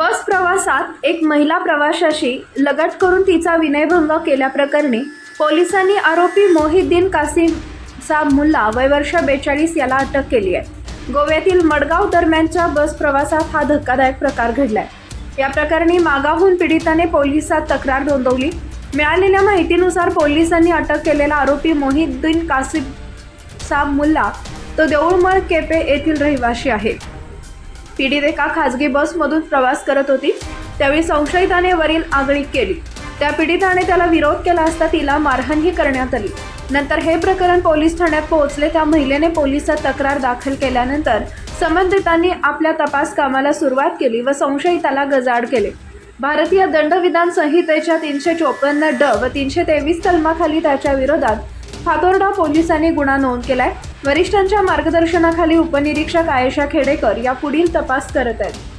बस प्रवासात एक महिला प्रवाशाशी लगट करून तिचा विनयभंग केल्याप्रकरणी पोलिसांनी आरोपी मोहिद्दीन कासिम साब मुल्ला वयवर्ष बेचाळीस याला अटक केली आहे. गोव्यातील मडगाव दरम्यानच्या बस प्रवासात हा धक्कादायक प्रकार घडलाय. या प्रकरणी मागाहून पीडिताने पोलिसात तक्रार नोंदवली. मिळालेल्या माहितीनुसार पोलिसांनी अटक केलेला आरोपी मोहिद्दीन कासिम साब मुल्ला तो देऊळमळ केपे येथील रहिवासी आहे. पीडित एका खासगी बसमधून प्रवास करत होती. त्यावेळी संशयिताने वरील आगळीक केली. त्या पीडिताने त्याला विरोध केला असता तिला मारहाणही करण्यात आली. नंतर हे प्रकरण पोलीस ठाण्यात पोहोचले. त्या महिलेने पोलिसात तक्रार दाखल केल्यानंतर संबंधितांनी आपल्या तपास कामाला सुरुवात केली व संशयिताला गजाड केले. भारतीय दंडविधान संहितेच्या तीनशे चोपन्न ड व तीनशे तेवीस कलमाखाली त्याच्या विरोधात फातोर्डा पोलिसांनी गुन्हा नोंद केलाय. वरिष्ठांच्या मार्गदर्शनाखाली उपनिरीक्षक आयशा खेडेकर या पुढील तपास करत आहेत.